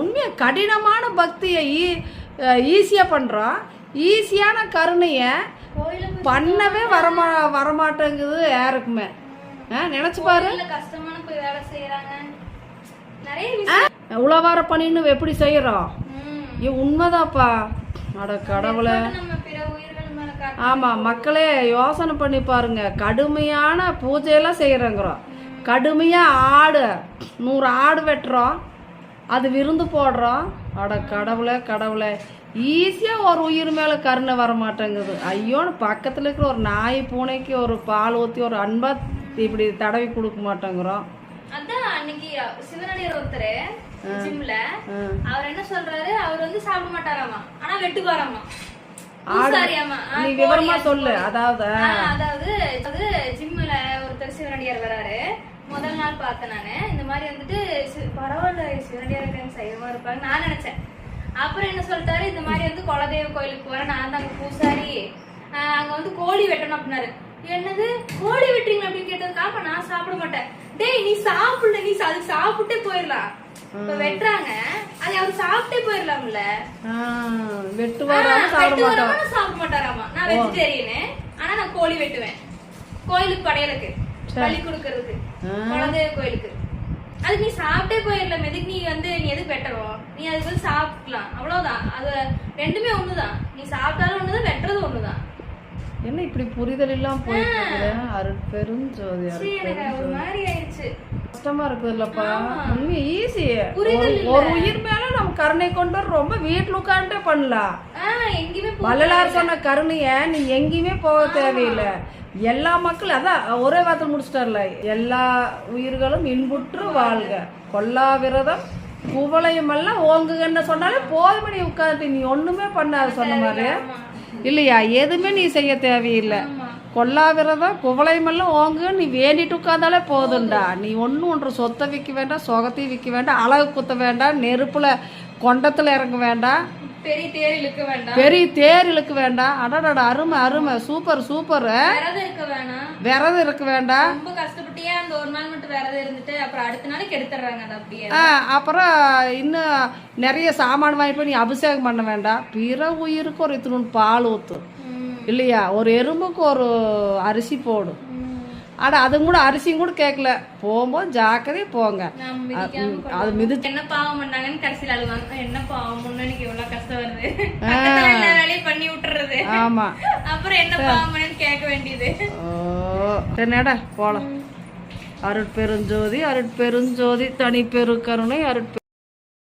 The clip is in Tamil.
உண்மையாக கடினமான பக்தியை ஈஸியாக பண்ணுறோம் ஈஸியான கருணையை பண்ணவே வரமா வரமாட்டேங்குது யாருக்குமே. நினச்சி பாரு. உழவார பணின்னு எப்படி செய்கிறோம். ஏ உண்மைதாப்பா அட கடவுளை. ஆமாம் மக்களே யோசனை பண்ணி பாருங்க. கடுமையான பூஜையெல்லாம் செய்கிறோங்கிறோம் கடுமையாக ஆடு நூறு ஆடு வெட்டுறோம் அது விருந்து போடுறோம் அட கடவுளே கடவுளே. ஈஸியாக ஒரு உயிர் மேலே கருணை வர மாட்டேங்குது. ஐயோன்னு பக்கத்தில் இருக்கிற ஒரு நாய் பூனைக்கு ஒரு பால் ஊற்றி ஒரு அன்பா இப்படி தடவி கொடுக்க மாட்டேங்கிறோம். அதான் அன்னைக்கு சிவனடியார் ஒருத்தர் ஜிம்ல. அவர் என்ன சொல்றாரு? அவர் வந்து சாப்பிட மாட்டாராமா. ஆனா ஆ, நீ விவரமா சொல்லு. அதாவது அதாவது அது ஜிம்ல ஒருத்தர் சிவனடியார் வராரு. நாள் பார்த்தேன் நானு. இந்த மாதிரி வந்துட்டு பரவாயில்ல சிவனடியார் இருக்காங்க சைவமா இருப்பாங்க நான் நினைச்சேன். அப்புறம் என்ன சொல்லிட்டாரு இந்த மாதிரி வந்து குலதெய்வ கோயிலுக்கு போறேன் நான் தான் அங்க பூசாரி. அங்க வந்து கோழி வெட்டணும் அப்படின்னாரு. என்னது? கோழி வெட்டுறீங்க அப்படின்னு கேட்டதுக்கு அப்ப நான் சாப்பிட மாட்டேன். டேய் நீ சாப்பிடல நீ அது சாப்பிட்டே போயிடலாம். இப்ப வெட்டுறாங்க. அது அவர் சாப்பிட்டே போயிடலாம்ல. ஆ, வெட்டு வராம சாப்பிட வெட்டு மாட்டோம் வராம சாப்பிட மாட்டாராமா. நான் வெஜிடேரியனு ஆனா நான் கோழி வெட்டுவேன். கோயிலுக்கு படையலுக்கு. பலி கொடுக்கறதுக்கு குலதெய்வ கோயிலுக்கு. அதுக்கு நீ சாப்பிட்டே போயிடலாம் எதுக்கு நீ வந்து நீ எதுக்கு வெட்டணும் நீ அதுக்கு வந்து சாப்பிடலாம். அவ்வளவுதான் அது ரெண்டுமே ஒண்ணுதான். நீ சாப்பிட்டாலும் ஒண்ணுதான் வெட்டுறது ஒண்ணுதான். என்ன இப்படி புரிதல் இல்லாம போயிட்டு சரி, எனக்கு ஒரு மாதிரி ஆயிடுச்சு. கஷ்டமா இருக்குது இல்லப்பா. உண்மை ஈஸி. ஒரு உயிர் மேல நம்ம கருணை கொண்டு வர ரொம்ப வீட்டுல உட்காந்துட்டே பண்ணலாம். வள்ளலார் சொன்ன கருணைய நீ எங்கேயுமே போக தேவையில்லை. எல்லா மக்களும் அதான் ஒரே வார்த்தை முடிச்சிட்டார்ல. எல்லா உயிர்களும் இன்புற்று வாழ்க. கொல்லா விரதம் குவளையும் எல்லாம் ஓங்குகன்னு சொன்னாலே போதும். நீ உட்காந்துட்டு நீ ஒண்ணுமே பண்ணாத சொன்ன மாதிரி. இல்லையா? எதுவுமே நீ செய்ய தேவையில்லை. ஆமா. கொல்லா விரதம் குவளையமெல்லாம் ஓங்கு நீ வேண்டிட்டு உட்காந்தாலே போதும்டா. நீ ஒன்றும் ஒன்று சொத்தை விற்க வேண்டாம் சொகத்தையும் விற்க வேண்டாம் அழகு குத்த வேண்டாம் நெருப்புல கொண்டத்துல இறங்க வேண்டாம். பெரிய தேர் இழுக்க வேண்டாம். பெரிய தேர் இழுக்க வேண்டாம். அடடட அருமை அருமை. Super super. விரதம் இருக்க வேணாம். விரதம் இருக்க வேண்டாம். ரொம்ப கஷ்டப்பட்டியே அந்த ஒரு நாள் மட்டும் விரதம் இருந்துட்டு அப்புறம் அடுத்த நாளைக்கு எடுத்துடுறாங்க அது அப்படியே. ஆ, அப்புறம் இன்னும் நிறைய சாமான் வாங்கிட்டு போய் நீ அபிஷேகம் பண்ண வேண்டாம். பிற உயிருக்கு ஒரு இத்தினு பால் ஊத்து. ம். இல்லையா? ஒரு எறும்புக்கு ஒரு அரிசி போடும். அட அதுவும் கூட அரிசியும் கூட கேட்கல போகும்போது ஜாக்கிரதையா போங்க. அது மிதி என்ன பாவம் பண்ணாங்கன்னு கடைசியில் அழுவாங்க. என்ன பாவம் கஷ்டம் வருது. வேலையும் பண்ணி விட்டுறது. ஆமா. அப்புறம் என்ன பாவம் பண்ணேன்னு கேட்க வேண்டியது. ஓ. சரி நட போலாம். அருட்பெருஞ்சோதி அருட்பெருஞ்சோதி தனி பெருக்கருணை அருட்பெரு